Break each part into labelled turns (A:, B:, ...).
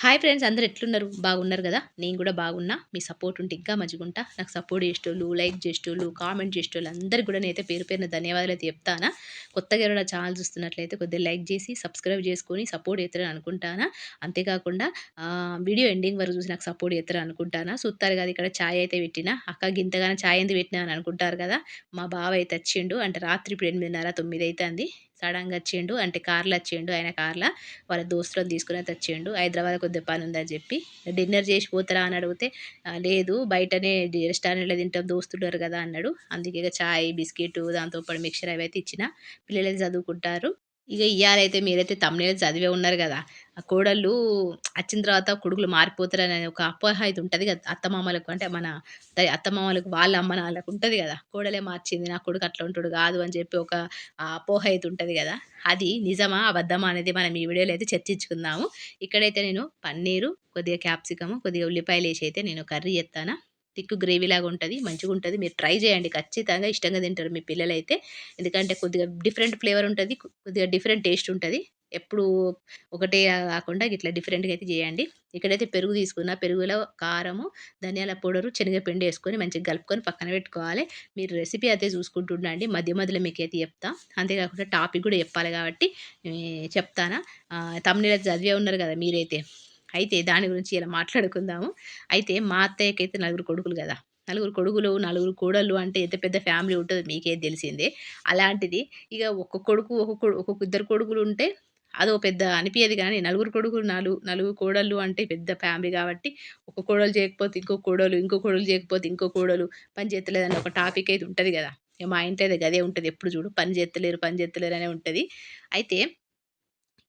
A: Hi friends అందరు ఎట్లున్నారు? బాగున్నారు కదా? నేను కూడా బాగున్నా. మీ సపోర్ట్ ఉంటే ఇంకా మంచిగుంటా. నాకు సపోర్ట్ చేసేటోళ్ళు లైక్ చేసేటోళ్ళు కామెంట్ చేసేటోళ్ళు అందరికీ కూడా నేనైతే పేరు పేరున ధన్యవాదాలు అయితే చెప్తానా. కొత్తగా ఎవరైనా ఛానల్ చూస్తున్నట్లయితే కొద్దిగా లైక్ చేసి సబ్స్క్రైబ్ చేసుకొని సపోర్ట్ చేస్తారని అనుకుంటానా. అంతేకాకుండా వీడియో ఎండింగ్ వరకు చూసి నాకు సపోర్ట్ చేస్తారని అనుకుంటానా. చూస్తారు కదా ఇక్కడ ఛాయ్ అయితే పెట్టినా. అక్క గింతగానే ఛాయ్ ఎందుకు పెట్టినా అని అనుకుంటారు కదా. మా బావ అయితే వచ్చిండు. అంటే రాత్రి ఇప్పుడు ఎనిమిదిన్నర తొమ్మిది అవుతుంది. సడన్గా వచ్చిండు అంటే కార్లో వచ్చిండు ఆయన కార్లో వాళ్ళ దోస్తులను తీసుకుని అయితే వచ్చిండు హైదరాబాద్ కొద్ది పని ఉందని చెప్పి డిన్నర్ చేసి పోతారా అని అడిగితే లేదు బయటనే రెస్టారెంట్లో తింటాం దోస్తున్నారు కదా అన్నాడు. అందుకే ఇక చాయ్ బిస్కెట్ దాంతోపాటు మిక్చర్ అవి అయితే ఇచ్చిన. పిల్లలు చదువుకుంటారు. ఇక ఇయ్యాలైతే మీరైతే తమ్ముళ్ళు చదివే ఉన్నారు కదా ఆ కోడళ్ళు వచ్చిన తర్వాత కొడుకులు మారిపోతారనే ఒక అపోహ అయితే ఉంటుంది కదా అత్తమామలకు అంటే మన అత్తమామలకు వాళ్ళ అమ్మ నాన్నలకు ఉంటుంది కదా కోడలే మార్చింది నా కొడుకు అట్లా ఉంటాడు కాదు అని చెప్పి ఒక అపోహ అయితే ఉంటుంది కదా అది నిజమా అబద్ధమా అనేది మనం ఈ వీడియోలో అయితే చర్చించుకుందాము. ఇక్కడైతే నేను పన్నీరు కొద్దిగా క్యాప్సికము కొద్దిగా ఉల్లిపాయలు వేసి అయితే నేను కర్రీ చేస్తాను థిక్ గ్రేవీ లాగా ఉంటుంది మంచిగా ఉంటుంది. మీరు ట్రై చేయండి ఖచ్చితంగా ఇష్టంగా తింటారు మీ పిల్లలైతే. ఎందుకంటే కొద్దిగా డిఫరెంట్ ఫ్లేవర్ ఉంటుంది కొద్దిగా డిఫరెంట్ టేస్ట్ ఉంటుంది. ఎప్పుడు ఒకటే కాకుండా ఇట్లా డిఫరెంట్గా అయితే చేయండి. ఇక్కడైతే పెరుగు తీసుకున్న పెరుగులో కారము ధనియాల పౌడరు శనగపిండి వేసుకొని మంచిగా కలుపుకొని పక్కన పెట్టుకోవాలి. మీరు రెసిపీ అయితే చూసుకుంటుండండి. మధ్య మధ్యలో మీకు అయితే చెప్తా. అంతేకాకుండా టాపిక్ కూడా చెప్పాలి కాబట్టి చెప్తానా. తమిళ చదివే ఉన్నారు కదా మీరైతే. అయితే దాని గురించి ఇలా మాట్లాడుకుందాము. అయితే మా అత్తయ్యకైతే నలుగురు కొడుకులు కదా. నలుగురు కొడుకులు నలుగురు కోడళ్ళు అంటే ఎంత పెద్ద ఫ్యామిలీ ఉంటుందో మీకే తెలిసిందే. అలాంటిది ఇక ఒక్క కొడుకు ఒక్కొక్క ఒక్కొక్క ఇద్దరు కొడుకులు ఉంటే అదో పెద్ద అనిపించేది కానీ నలుగురు కొడుకులు నాలుగు నలుగురు కోడళ్ళు అంటే పెద్ద ఫ్యామిలీ కాబట్టి ఒక కోడలు చేయకపోతే ఇంకో కోడలు ఇంకో కోడలు చేయకపోతే ఇంకో కోడలు పని చేస్తలేదని ఒక టాపిక్ అయితే ఉంటుంది కదా. మా ఇంట్లో అయితే గదే ఉంటుంది ఎప్పుడు చూడు. పని చేస్తలేరు పని చేస్తలేరు అనే ఉంటుంది. అయితే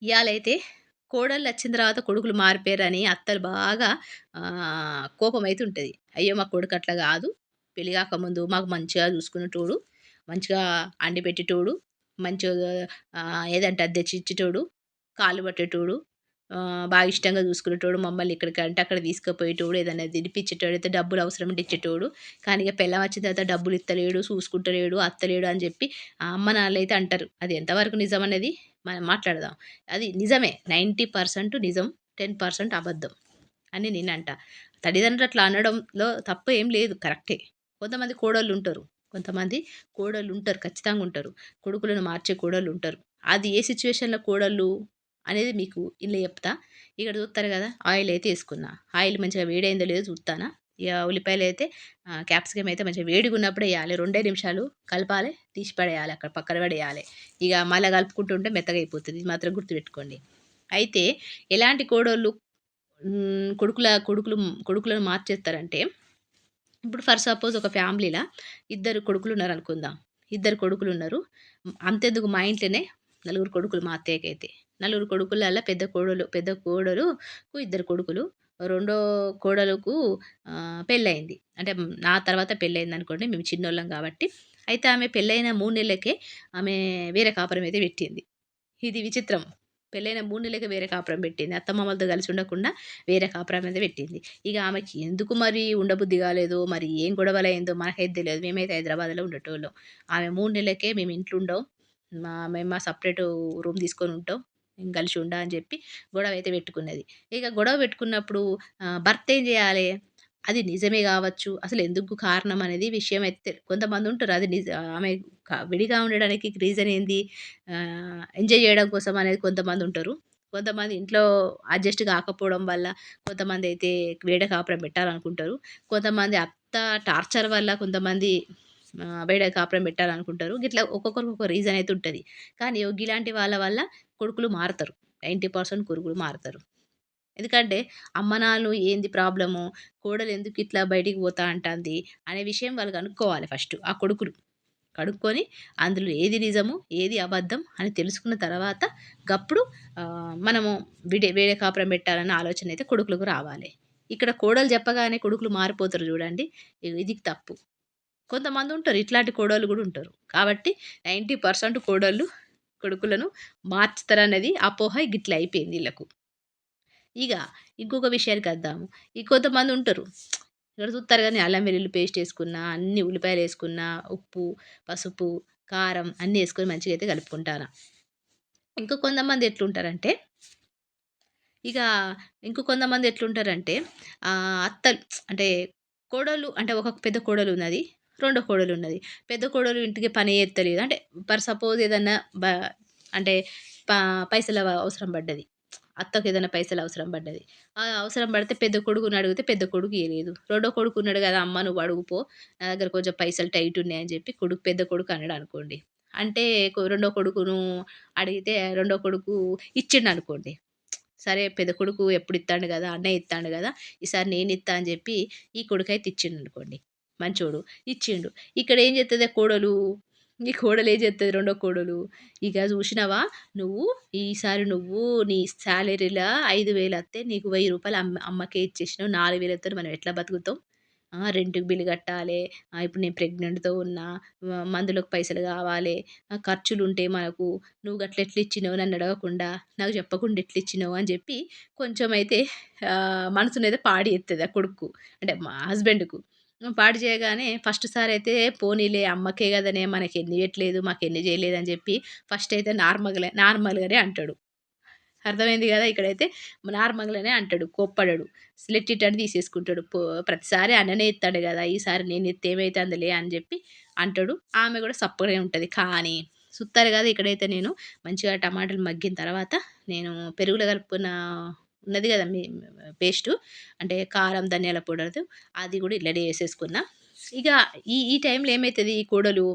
A: ఇవాళైతే కోడళ్ళు వచ్చిన తర్వాత కొడుకులు మారిపోయారని అత్తలు బాగా కోపం అయితే ఉంటుంది అయ్యో మా కొడుకు అట్లా కాదు. పెళ్ళి కాకముందు మాకు మంచిగా చూసుకునేటోడు మంచిగా అండి పెట్టేటోడు. మంచిగా ఏదంటే అది తెచ్చిచ్చేటోడు. కాలు పట్టేటోడు. బాగా ఇష్టంగా చూసుకునేటోడు మమ్మల్ని ఇక్కడికంటే అక్కడ తీసుకుపోయేటోడు ఏదైనా తినిపించేటోడు అయితే డబ్బులు అవసరం ఉంటే ఇచ్చేటోడు. కానీ ఇక పెళ్ళం వచ్చిన తర్వాత డబ్బులు ఇస్తలేడు చూసుకుంటలేడు అత్తలేడు అని చెప్పి అమ్మ నాన్నలు అయితే అంటారు. అది ఎంతవరకు నిజం అనేది మనం మాట్లాడదాం. అది నిజమే. నైంటీ పర్సెంట్ నిజం టెన్ పర్సెంట్ అబద్ధం అని నేను అంట తల్లిదండ్రులు అట్లా అనడంలో తప్పు ఏం లేదు. కరెక్టే. కొంతమంది కోడళ్ళు ఉంటారు. కొంతమంది కోడళ్ళు ఉంటారు. ఖచ్చితంగా ఉంటారు. కొడుకులను మార్చే కోడళ్ళు ఉంటారు. అది ఏ సిచ్యువేషన్లో కోడళ్ళు? అనేది మీకు ఇల్లు చెప్తా. ఇక్కడ చూస్తారు కదా ఆయిల్ అయితే వేసుకున్నా. ఆయిల్ మంచిగా వేడైందో లేదో చూస్తానా. ఇక ఉల్లిపాయలు అయితే క్యాప్సికమ్ అయితే మంచిగా వేడిగా ఉన్నప్పుడు వేయాలి. రెండే నిమిషాలు కలపాలి తీసి పడేయాలి అక్కడ పక్కన పడేయాలి. ఇక మళ్ళీ కలుపుకుంటుంటే మెత్తగా అయిపోతుంది. ఇది మాత్రం గుర్తుపెట్టుకోండి. అయితే ఎలాంటి కోడోళ్ళు కొడుకుల కొడుకులు కొడుకులను మార్చేస్తారంటే ఇప్పుడు ఫర్ సపోజ్ ఒక ఫ్యామిలీలో ఇద్దరు కొడుకులు ఉన్నారు అనుకుందాం ఇద్దరు కొడుకులు ఉన్నారు. అంతెందుకు మా ఇంట్లోనే నలుగురు కొడుకులు మా అత్తయ్యకైతే. నలుగురు కొడుకులలో పెద్ద కోడలు పెద్ద కోడలు ఇద్దరు కొడుకులు. రెండో కోడలకు పెళ్ళయింది. అంటే నా తర్వాత పెళ్ళయింది అనుకోండి మేము చిన్నోళ్ళం కాబట్టి. అయితే ఆమె పెళ్ళైన మూడు నెలలకే ఆమె వేరే కాపురం అయితే పెట్టింది. ఇది విచిత్రం. పెళ్ళైన మూడు నెలలకి వేరే కాపురం పెట్టింది. అత్తమామలతో కలిసి ఉండకుండా వేరే కాపురం అయితే పెట్టింది. ఇక ఆమెకి ఎందుకు మరి ఉండబుద్ధి కాలేదు? మరి ఏం గొడవలైందో మనకైతే తెలియదు. మేమైతే హైదరాబాద్లో ఉండేటోళ్ళం. ఆమె మూడు నెలలకే మేము ఇంట్లో ఉండవు మా మేము మా సపరేట్ రూమ్ తీసుకొని ఉంటాం. కలిసి ఉండా అని చెప్పి గొడవ అయితే పెట్టుకున్నది. ఇక గొడవ పెట్టుకున్నప్పుడు భర్త ఏం చేయాలి? అది నిజమే కావచ్చు. అసలు ఎందుకు కారణం అనేది విషయం అయితే కొంతమంది ఉంటారు. అది నిజ ఆమె విడిగా ఉండడానికి రీజన్ ఏంది? ఎంజాయ్ చేయడం కోసం అనేది కొంతమంది ఉంటారు. కొంతమంది ఇంట్లో అడ్జస్ట్ కాకపోవడం వల్ల కొంతమంది అయితే వేడ కాపురం పెట్టాలనుకుంటారు. కొంతమంది అత్త టార్చర్ వల్ల కొంతమంది వేడ కాపురం పెట్టాలనుకుంటారు. ఇట్లా ఒక్కొక్కరికి ఒక రీజన్ అయితే ఉంటుంది. కానీ ఇలాంటి వాళ్ళ వల్ల కొడుకులు మారుతారు. నైంటీ పర్సెంట్ కొడుకులు మారుతారు. ఎందుకంటే అమ్మనాలు ఏంది ప్రాబ్లము? కోడలు ఎందుకు ఇట్లా బయటికి పోతా అంటుంది? అనే విషయం వాళ్ళు కనుక్కోవాలి ఫస్ట్ ఆ కొడుకులు. కడుక్కొని అందులో ఏది నిజము ఏది అబద్ధం అని తెలుసుకున్న తర్వాత గప్పుడు మనము విడే వేరే కాపురం పెట్టాలన్న ఆలోచన అయితే కొడుకులకు రావాలి. ఇక్కడ కోడలు చెప్పగానే కొడుకులు మారిపోతారు చూడండి. ఇది తప్పు. కొంతమంది ఉంటారు ఇట్లాంటి కోడళ్ళు కూడా ఉంటారు. కాబట్టి నైంటీ పర్సెంట్ కోడళ్ళు కొడుకులను మార్చుతారనేది అపోహ గిట్ల అయిపోయింది వీళ్ళకు ఇక ఇంకొక విషయానికి వద్దాము ఈ కొంతమంది ఉంటారు ఇక్కడ చూస్తారు కానీ అల్లం వెల్లుల్లి పేస్ట్ వేసుకున్నా అన్ని ఉల్లిపాయలు వేసుకున్నా ఉప్పు పసుపు కారం అన్నీ వేసుకొని మంచిగా అయితే కలుపుకుంటాను ఇంకా కొంతమంది ఎట్లుంటారంటే ఇక ఇంకో కొంతమంది ఎట్లుంటారంటే అత్తలు అంటే కోడలు అంటే ఒక పెద్ద కోడలు ఉన్నది. రెండో కోడలు ఉన్నది. పెద్ద కోడలు ఇంటికి పని చేత్తలేదు. అంటే పర్ సపోజ్ ఏదన్నా బ అంటే ప పైసల అవసరం పడ్డది. అత్తకి ఏదైనా పైసలు అవసరం పడ్డది. అవసరం పడితే పెద్ద కొడుకుని అడిగితే పెద్ద కొడుకు ఇయ్యలేదు. రెండో కొడుకు ఉన్నాడు కదా! అమ్మ నువ్వు అడుగుపో నా దగ్గర కొంచెం పైసలు టైట్ ఉన్నాయని చెప్పి కొడుకు పెద్ద కొడుకు అన్నాడు అనుకోండి అంటే రెండో కొడుకును అడిగితే రెండో కొడుకు ఇచ్చిండు అనుకోండి సరే పెద్ద కొడుకు ఎప్పుడు ఇస్తాడు కదా! అన్నయ్య ఇస్తాడు కదా! ఈసారి నేను ఇస్తా అని చెప్పి ఈ కొడుకు అయితే ఇచ్చిండు అనుకోండి మంచోడు. ఇచ్చిండు. ఇక్కడ ఏం చేస్తుంది ఆ కోడలు, ఈ కోడలు ఏం చేస్తుంది రెండో కోడలు, ఇక చూసినావా నువ్వు ఈసారి నువ్వు నీ సాలరీలో ఐదు వేలు వస్తే నీకు వెయ్యి రూపాయలు అమ్మ అమ్మకే ఇచ్చేసినావు. 4000తోని మనం ఎట్లా బతుకుతాం? ఆ! రెంట్‌కి కట్టాలి ఇప్పుడు నేను ప్రెగ్నెంట్‌తో ఉన్నా. మందులకు పైసలు కావాలి ఖర్చులు ఉంటే మనకు. నువ్వు గట్ల ఎట్లా ఇచ్చినావు నన్ను అడగకుండా. నాకు చెప్పకుండా ఎట్లా ఇచ్చినావు అని చెప్పి కొంచెం అయితే మనసునైతే పాడి ఎత్తుంది ఆ కొడుకు అంటే మా హస్బెండ్‌కు. పాడు చేయగానే ఫస్ట్ సారి అయితే పోనీలే అమ్మకే కదనే మనకి ఎన్ని చేయట్లేదు మాకు ఎన్ని చేయలేదు అని చెప్పి ఫస్ట్ అయితే నార్మల్‌గా నార్మల్‌గానే అంటాడు. అర్థమైంది కదా! ఇక్కడైతే నార్మల్‌గానే అంటాడు. కోప్పడడు. స్లెట్ ఇట్టని తీసేసుకుంటాడు. పో ప్రతిసారి అన్ననే ఇస్తాడు కదా! ఈసారి నేను ఎత్తేమైతే అందులే అని చెప్పి అంటాడు. ఆమె కూడా సప్పగానే ఉంటుంది కానీ సుత్తారు కదా! ఇక్కడైతే నేను మంచిగా టమాటాలు మగ్గిన తర్వాత నేను పెరుగులో కలుపుకున్న ఉన్నది కదా! మీ పేస్టు అంటే కారం, ధనియాల పౌడర్‌ది అది కూడా ఇట్లనే వేసేసుకున్నా ఇక ఈ ఈ టైంలో ఏమవుతుంది ఈ కోడలు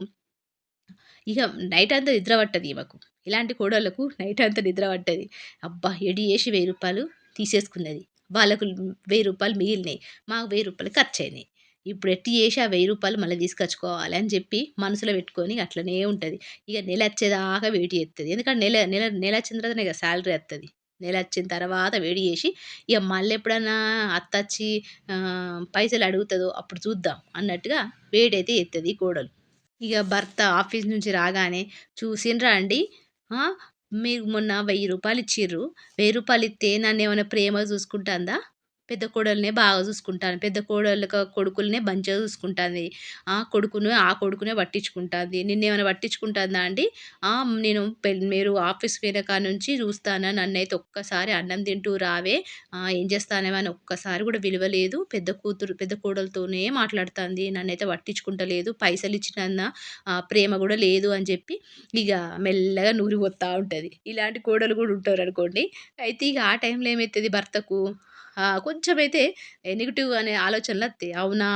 A: ఇక నైట్ అంతా నిద్ర పట్టదు ఈమెకు. ఇలాంటి కోడళ్ళకు నైట్ అంతా నిద్ర పట్టది. అబ్బా! ఎడి వేసి వెయ్యి రూపాయలు తీసేసుకున్నది. వాళ్ళకు వెయ్యి రూపాయలు మిగిలినాయి. మాకు వెయ్యి రూపాయలు ఖర్చు అయినాయి ఇప్పుడు ఎట్టి చేసి ఆ వెయ్యి రూపాయలు మళ్ళీ తీసుకొచ్చుకోవాలి అని చెప్పి మనసులో పెట్టుకొని అట్లనే ఉంటుంది ఇక నెల వచ్చేదాకా వెయిట్ చేస్తుంది ఎందుకంటే నెల నెల నెల వచ్చిన తర్వాతనే శాలరీ వస్తుంది నెల వచ్చిన తర్వాత వేడి చేసి ఇక మళ్ళీ ఎప్పుడన్నా అత్త వచ్చి పైసలు అడుగుతుందో అప్పుడు చూద్దాం అన్నట్టుగా వేడి అయితే చేత్తది కోడలు. ఇక భర్త ఆఫీస్ నుంచి రాగానే చూసిండ్రా అండి మీరు మొన్న వెయ్యి రూపాయలు ఇచ్చిర్రు. వెయ్యి రూపాయలు ఇస్తే నన్ను ఏమైనా ప్రేమ చూసుకుంటుందా పెద్ద కోడల్నే బాగా చూసుకుంటాను. పెద్ద కోడళ్ళ కొడుకులనే మంచిగా చూసుకుంటాంది. ఆ! కొడుకును ఆ కొడుకునే పట్టించుకుంటుంది నిన్నేమైనా పట్టించుకుంటుందా అండి? నేను మీరు ఆఫీస్ పోయిన నుంచి చూస్తానా నన్నైతే ఒక్కసారి అన్నం తింటూ రావే ఏం చేస్తానవే అని ఒక్కసారి కూడా విలువలేదు. పెద్ద కూతురు పెద్ద కోడలతోనే మాట్లాడుతుంది నన్నైతే పట్టించుకుంటలేదు. పైసలు ఇచ్చినన్న ప్రేమ కూడా లేదు అని చెప్పి ఇక మెల్లగా నూరిపోత్తా ఉంటుంది ఇలాంటి కోడలు కూడా ఉంటారు అనుకోండి అయితే ఇక ఆ టైంలో ఏమవుతుంది భర్తకు కొంచెం కొంచెమైతే నెగిటివ్ అనే ఆలోచనలు వస్తాయి అవునా!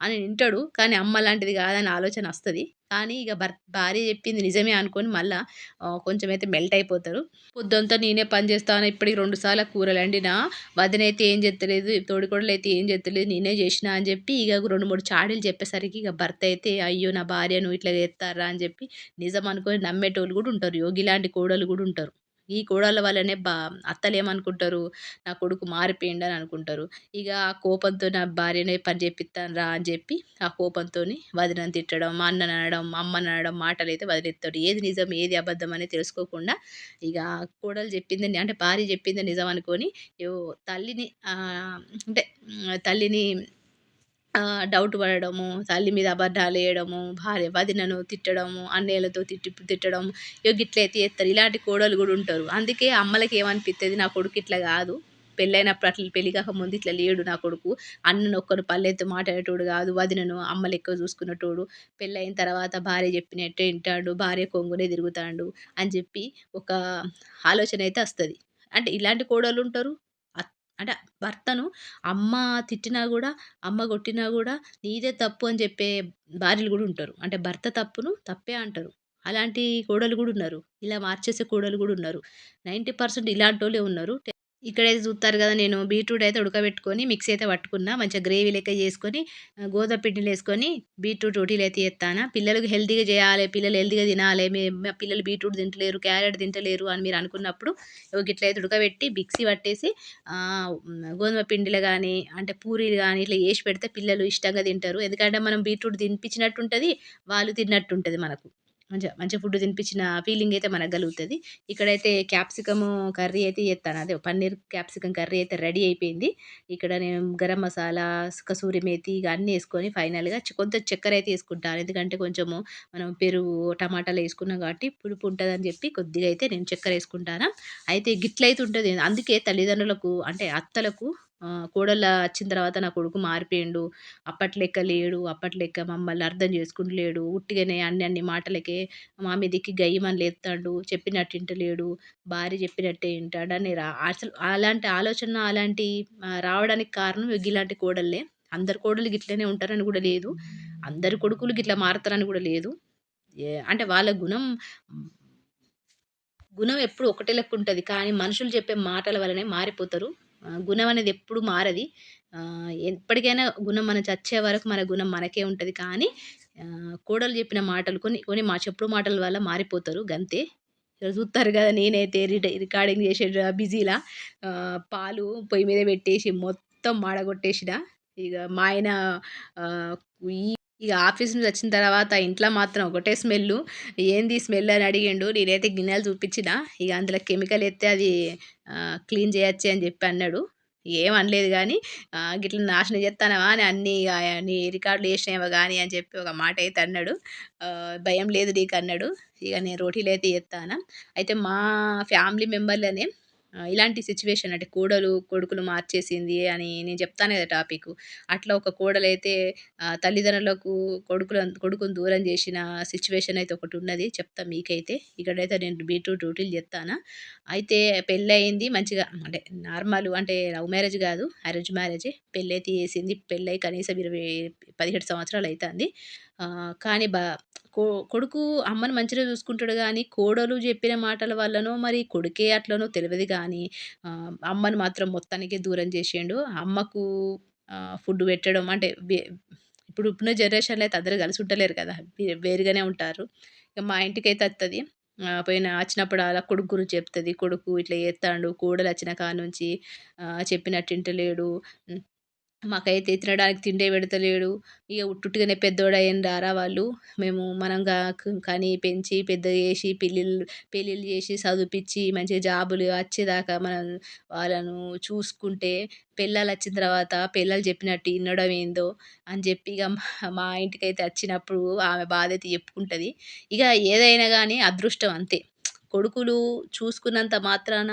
A: అని వింటాడు. కానీ అమ్మ లాంటిది కాదని ఆలోచన వస్తుంది కానీ ఇక భర్ భార్య చెప్పింది నిజమే అనుకొని మళ్ళా కొంచెం కొంచెమైతే మెల్ట్ అయిపోతారు. పొద్దంతా నేనే పని చేస్తాను. ఇప్పటికి రెండు సార్లు కూరలు వండినా. వదినైతే ఏం చెత్తలేదు చేత్తలేదు. అయితే ఏం చెత్తలేదు నేనే చేసినా అని చెప్పి ఇక 2, 3 చాడీలు చెప్పేసరికి ఇక భర్త అయితే అయ్యో! నా భార్యను ఇట్లా చేత్తార్రా అని చెప్పి నిజం అనుకోని నమ్మేటోళ్ళు కూడా ఉంటారు. యోగి లాంటి కోడలు కూడా ఉంటారు. ఈ కోడళ్ళ వల్లనే బా అత్తలేమనుకుంటారు నా కొడుకు మారిపోయిండని అనుకుంటారు. ఇక ఆ కోపంతో నా భార్యనే పని చేపిత్తానురా అని చెప్పి ఆ కోపంతోని వదినని తిట్టడం, అన్నను అనడం అమ్మను అనడం మాటలు మాటలైతే వదిలేస్తాడు ఏది నిజం ఏది అబద్ధం అనేది తెలుసుకోకుండా ఇక కోడలు చెప్పింది అంటే భార్య చెప్పింది నిజం అనుకోని యో తల్లిని అంటే తల్లిని డౌట్ పడడము, తల్లి మీద అబద్ధాలేయడము, భార్య వదినను తిట్టడము, అన్నయ్యలతో తిట్టి తిట్టడం ఇగ గిట్లయితే చేత్తరు. ఇలాంటి కోడలు కూడా ఉంటారు. అందుకే అమ్మలకి ఏమనిపిస్తుంది నా కొడుకు ఇట్లా కాదు. పెళ్ళైనప్పుడు అట్లా పెళ్ళి కాకముందు ఇట్లా లేడు నా కొడుకు. అన్నను ఒక్కరు పల్లెత్తు మాట్లాడేటోడు కాదు. వదినను అమ్మలు ఎక్కువ చూసుకునేటోడు. పెళ్ళైన తర్వాత భార్య చెప్పినట్టే వింటాడు భార్య కొంగునే తిరుగుతాడు అని చెప్పి ఒక ఆలోచన అయితే వస్తుంది అంటే ఇలాంటి కోడలు ఉంటారు అంటే భర్తను అమ్మ తిట్టినా కూడా, అమ్మ కొట్టినా కూడా నీదే తప్పు అని చెప్పే భార్యలు కూడా ఉంటారు. అంటే భర్త తప్పును తప్పే అంటారు. అలాంటి కోడలు కూడా ఉన్నారు. ఇలా మార్చేసే కోడలు కూడా ఉన్నారు. నైన్టీ పర్సెంట్ ఇలాంటి వాళ్ళే ఉన్నారు. ఇక్కడైతే చూస్తారు కదా! నేను బీట్రూట్ అయితే ఉడకబెట్టుకొని మిక్సీ అయితే పట్టుకున్నా. మంచిగా గ్రేవీ లెక్క చేసుకొని గోధుమ పిండిలో వేసుకొని బీట్రూట్ రోటీలైతే చేత్తానా. పిల్లలకు హెల్తీగా చేయాలి పిల్లలు హెల్తీగా తినాలి మా పిల్లలు బీట్రూట్ తింటలేరు, క్యారెట్ తింటలేరు అని మీరు అనుకున్నప్పుడు ఇగో గిట్లయితే ఉడకబెట్టి మిక్సీ పట్టేసి గోధుమ పిండిలో కానీ అంటే పూరీలు కానీ ఇట్లా చేసి పెడితే పిల్లలు ఇష్టంగా తింటారు. ఎందుకంటే మనం బీట్రూట్ తినిపించినట్టు ఉంటుంది వాళ్ళు తిన్నట్టు ఉంటుంది మనకు. మంచిగా మంచి ఫుడ్ తినిపించిన ఫీలింగ్ అయితే మనకు కలుగుతుంది. ఇక్కడైతే క్యాప్సికమ్ కర్రీ అయితే చేస్తాను. అదే పన్నీర్ క్యాప్సికమ్ కర్రీ అయితే రెడీ అయిపోయింది. ఇక్కడ నేను గరం మసాలా కసూరి మేతి ఇక అన్నీ వేసుకొని ఫైనల్గా కొంత చక్కెర అయితే వేసుకుంటాను. ఎందుకంటే కొంచెము మనం పెరుగు టమాటాలు వేసుకున్నాం కాబట్టి పులుపు ఉంటుందని చెప్పి కొద్దిగా అయితే నేను చక్కెర వేసుకుంటాను. అయితే గిట్లయితే ఉంటుంది. అందుకే తల్లిదండ్రులకు అంటే అత్తలకు కోడలు వచ్చిన తర్వాత నా కొడుకు మారిపోయిండు. అప్పటి లెక్క లేడు అప్పటి లెక్క మమ్మల్ని అర్థం చేసుకుంటలేడు ఉట్టిగానే అన్ని అన్ని మాటలకే మా మీదకి గయ్యమని లేస్తాడు చెప్పినట్టు వింటలేడు. భార్య చెప్పినట్టే వింటాడు అని రా అసలు అలాంటి ఆలోచన అలాంటి రావడానికి కారణం ఇలాంటి కోడళ్ళే. అందరు కోడలు గిట్లనే ఉంటారని కూడా లేదు. అందరి కొడుకులు గిట్లా మారుతారని కూడా లేదు. అంటే వాళ్ళ గుణం గుణం ఎప్పుడు ఒకటే లెక్క ఉంటుంది. కానీ మనుషులు చెప్పే మాటల వల్లనే మారిపోతారు. గుణం అనేది ఎప్పుడు మారది. ఎప్పటికైనా గుణం మనం చచ్చే వరకు మన గుణం మనకే ఉంటుంది. కానీ కోడలు చెప్పిన మాటలు కొన్ని కొన్ని మా చెప్పుడు మాటల వల్ల మారిపోతారు. గంతే. చూస్తారు కదా నేనైతే రికార్డింగ్ చేసే బిజీలా. పాలు పొయ్యి మీద పెట్టేసి మొత్తం మాడగొట్టేసిన. ఇక మా ఆయన ఇక ఆఫీస్ నుంచి వచ్చిన తర్వాత ఇంట్లో మాత్రం ఒకటే స్మెల్ ఏంది స్మెల్ అని అడిగిండు. నేనైతే గిన్నెలు చూపించిన. ఇక అందులో కెమికల్ ఎత్తే అది క్లీన్ చేయొచ్చు అని చెప్పి అన్నాడు. ఏం అనలేదు కానీ గిట్ల నాశనం చేస్తానవా అని అన్ని నీ రికార్డులు వేసినావా కానీ అని చెప్పి ఒక మాట అయితే అన్నాడు. భయం లేదు నీకు అన్నాడు. ఇక నేను రోటీలు అయితే చేస్తాను. అయితే మా ఫ్యామిలీ మెంబర్లనే ఇలాంటి సిచ్యువేషన్ అంటే కోడలు కొడుకులు మార్చేసింది అని నేను చెప్తాను కదా టాపిక్. అట్లా ఒక కోడలైతే తల్లిదండ్రులకు కొడుకులు కొడుకుని దూరం చేసిన సిచ్యువేషన్ అయితే ఒకటి ఉన్నది. చెప్తా మీకైతే. ఇక్కడైతే నేను బీట్రూట్ డ్యూటీలు చెప్తాను. అయితే పెళ్ళి అయింది మంచిగా అంటే నార్మల్ అంటే లవ్ మ్యారేజ్ కాదు అరేంజ్ మ్యారేజ్. పెళ్ళైతే చేసింది. పెళ్ళై కనీసం ఇరవై పదిహేడు సంవత్సరాలు అవుతుంది కానీ బా కొడుకు అమ్మని మంచిగా చూసుకుంటాడు కానీ కోడలు చెప్పిన మాటల వల్లనో మరి కొడుకే అట్లనో తెలియదు కానీ అమ్మని మాత్రం మొత్తానికి దూరం చేసిండు. అమ్మకు ఫుడ్ పెట్టడం అంటే ఇప్పుడు ఇప్పుడున్న జనరేషన్లో అయితే అందరూ కలిసి ఉండలేరు కదా వేరుగానే ఉంటారు. ఇక మా ఇంటికి అయితే వస్తుంది పోయిన వచ్చినప్పుడు అలా కొడుకు గురించి చెప్తుంది. కొడుకు ఇట్లా చేస్తాడు కోడలు వచ్చిన కాడ నుంచి చెప్పినట్టు వింటలేడు. మాకైతే తినడానికి తిండే పెడతలేడు. ఇక ఉట్టుట్టుగానే పెద్దోడయ్యిండారా వాళ్ళు. మేము మనంగా కని పెంచి పెద్ద చేసి పెళ్ళిళ్ళు పెళ్ళిళ్ళు చేసి చదివిపించి మంచిగా జాబులు వచ్చేదాకా మనం వాళ్ళను చూసుకుంటే పిల్లలు వచ్చిన తర్వాత పిల్లలు చెప్పినట్టు వినడం ఏందో అని చెప్పి ఇక మా ఇంటికైతే వచ్చినప్పుడు ఆమె బాధ అయితే చెప్పుకుంటుంది. ఇక ఏదైనా కానీ అదృష్టం అంతే. కొడుకులు చూసుకున్నంత మాత్రాన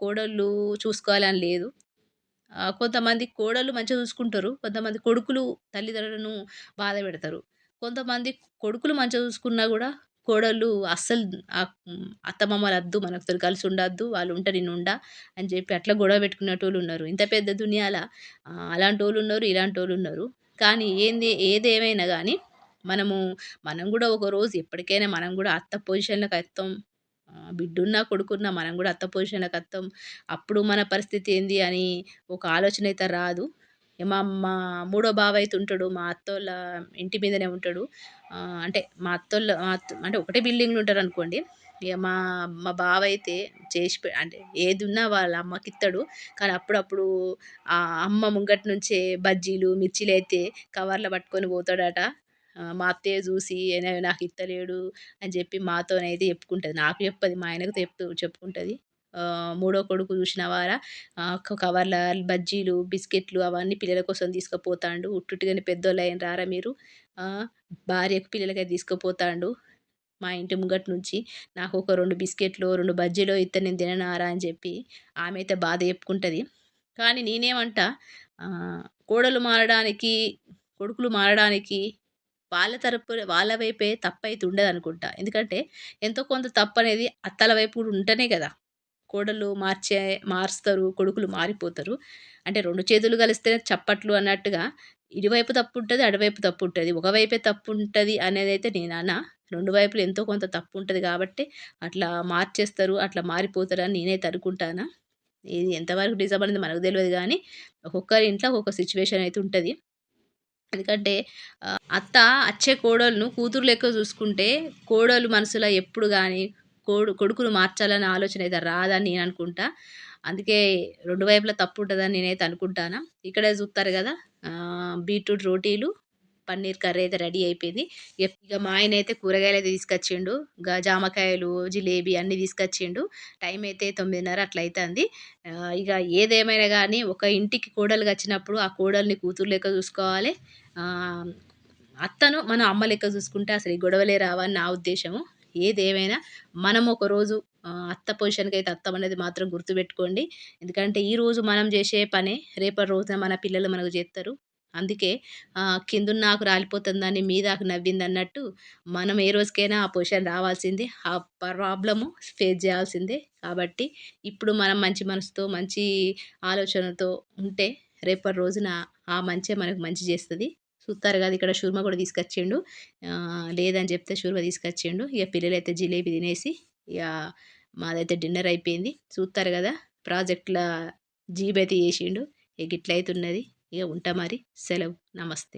A: కోడళ్ళు చూసుకోవాలని లేదు. కొంతమంది కోడళ్ళు మంచిగా చూసుకుంటారు కొంతమంది కొడుకులు తల్లిదండ్రులను బాధ పెడతారు. కొంతమంది కొడుకులు మంచిగా చూసుకున్నా కూడా కోడళ్ళు అస్సలు అత్తమామలద్దు మనతో కలిసి ఉండద్దు వాళ్ళు ఉంటే నేను ఉండా అని చెప్పి అట్లా గొడవ పెట్టుకునేటోళ్ళు ఉన్నారు. ఇంత పెద్ద దునియాల అలాంటి వాళ్ళు ఉన్నారు ఇలాంటి వాళ్ళు ఉన్నారు. కానీ ఏంది ఏదేమైనా కానీ మనము మనం కూడా ఒక రోజు ఎప్పటికైనా మనం కూడా అత్త పొజిషన్లోకి వస్తాం. బిడ్డున్నా కొడుకున్నా మనం కూడా అత్త పొజిషన్లకు వస్తాం అప్పుడు మన పరిస్థితి ఏంది అని ఒక ఆలోచన అయితే రాదు. మా మా మూడో బావ అయితే ఉంటాడు. మా అత్తోళ్ళ ఇంటి మీదనే ఉంటాడు. అంటే మా అత్తోళ్ళ అంటే ఒకటే బిల్డింగ్లో ఉంటారు అనుకోండి. ఇక మా మా బావ అయితే చేసి అంటే ఏది ఉన్నా వాళ్ళ అమ్మకి ఇస్తాడు కానీ అప్పుడప్పుడు ఆ అమ్మ ముంగటి నుంచే బజ్జీలు మిర్చీలు అయితే కవర్లో పట్టుకొని పోతాడట. మా అత్తయ్య చూసి నాకు ఇత్తలేడు అని చెప్పి మాతోనైతే చెప్పుకుంటుంది. నాకు చెప్పదు మా ఆయనకు చెప్తూ చెప్పుకుంటుంది. మూడో కొడుకు చూసినవారా? కవర్ల బజ్జీలు బిస్కెట్లు అవన్నీ పిల్లల కోసం తీసుకుపోతాండు. ఉట్టుట్టుగానే పెద్దోళ్ళు అయిన రారా మీరు? భార్యకు పిల్లలకి తీసుకుపోతాండు మా ఇంటి ముంగటి నుంచి. నాకు ఒక రెండు బిస్కెట్లు రెండు బజ్జీలు ఇతను నేను తిననారా అని చెప్పి ఆమె అయితే బాధ చెప్పుకుంటుంది. కానీ నేనేమంట? కోడలు మారడానికి కొడుకులు మారడానికి వాళ్ళ తరపు వాళ్ళ వైపే తప్పైతే ఉండదు అనుకుంటా ఎందుకంటే ఎంతో కొంత తప్పు అనేది అత్తల వైపు కూడా ఉంటేనే కదా. కోడలు మార్చే మారుస్తారు కొడుకులు మారిపోతారు. అంటే రెండు చేతులు కలిస్తే చప్పట్లు అన్నట్టుగా ఇటువైపు తప్పు ఉంటుంది అటువైపు తప్పు ఉంటుంది ఒకవైపే తప్పు ఉంటుంది అనేది అయితే నేను అన్న రెండు వైపులు ఎంతో కొంత తప్పు ఉంటుంది కాబట్టి అట్లా మార్చేస్తారు అట్లా మారిపోతారు అని నేనైతే అనుకుంటానా. ఇది ఎంతవరకు నిజం అనేది మనకు తెలియదు కానీ ఒక్కొక్కరి ఇంట్లో ఒక్కొక్క సిచ్యువేషన్ అయితే ఉంటుంది. ఎందుకంటే అత్త అచ్చే కోడలను కూతురు లెక్క చూసుకుంటే కోడలు మనసులో ఎప్పుడు కానీ కోడు కొడుకును మార్చాలనే ఆలోచన అయితే రాదని నేను అనుకుంటా. అందుకే రెండు వైపులా తప్పు ఉంటుందని నేనైతే అనుకుంటాను. ఇక్కడే చూస్తారు కదా బీట్రూట్ రోటీలు. పన్నీర్ కర్రీ అయితే రెడీ అయిపోయింది. ఇక మా ఆయన అయితే కూరగాయలు అయితే తీసుకొచ్చిండు. జామకాయలు జిలేబీ అన్నీ తీసుకొచ్చిండు. టైం అయితే తొమ్మిదిన్నర అట్లా అవుతుంది ఇక ఏదేమైనా కానీ ఒక ఇంటికి కోడలుగా వచ్చినప్పుడు ఆ కోడల్ని కూతురు లెక్క చూసుకోవాలి. అత్తను మనం అమ్మ లెక్క చూసుకుంటే అసలు ఈ గొడవలే రావని నా ఉద్దేశము. ఏదేమైనా మనం ఒకరోజు అత్త పొజిషన్కి అయితే అత్తం అనేది మాత్రం గుర్తుపెట్టుకోండి. ఎందుకంటే ఈరోజు మనం చేసే పనే రేపటి రోజున మన పిల్లలు మనకు చేస్తారు అందుకే కిందున్న ఆకు రాలిపోతుందని మీద ఆకు నవ్వింది అన్నట్టు మనం ఏ రోజుకైనా ఆ పొజిషన్ రావాల్సిందే ఆ ప్రాబ్లము ఫేస్ చేయాల్సిందే. కాబట్టి ఇప్పుడు మనం మంచి మనసుతో మంచి ఆలోచనతో ఉంటే రేపటి రోజున ఆ మంచే మనకు మంచి చేస్తుంది. చూస్తారు కదా ఇక్కడ షూర్మ కూడా తీసుకొచ్చిండు. లేదని చెప్తే షూర్మ తీసుకొచ్చిండు. ఇక పిల్లలు అయితే జిలేబీ తినేసి ఇక మాదైతే డిన్నర్ అయిపోయింది. చూస్తారు కదా ప్రాజెక్టుల జీబ్ అయితే చేసిండు. ఇక ఇట్లయితే ఉన్నది ఇక ఉంటా మరి. సెలవు. నమస్తే.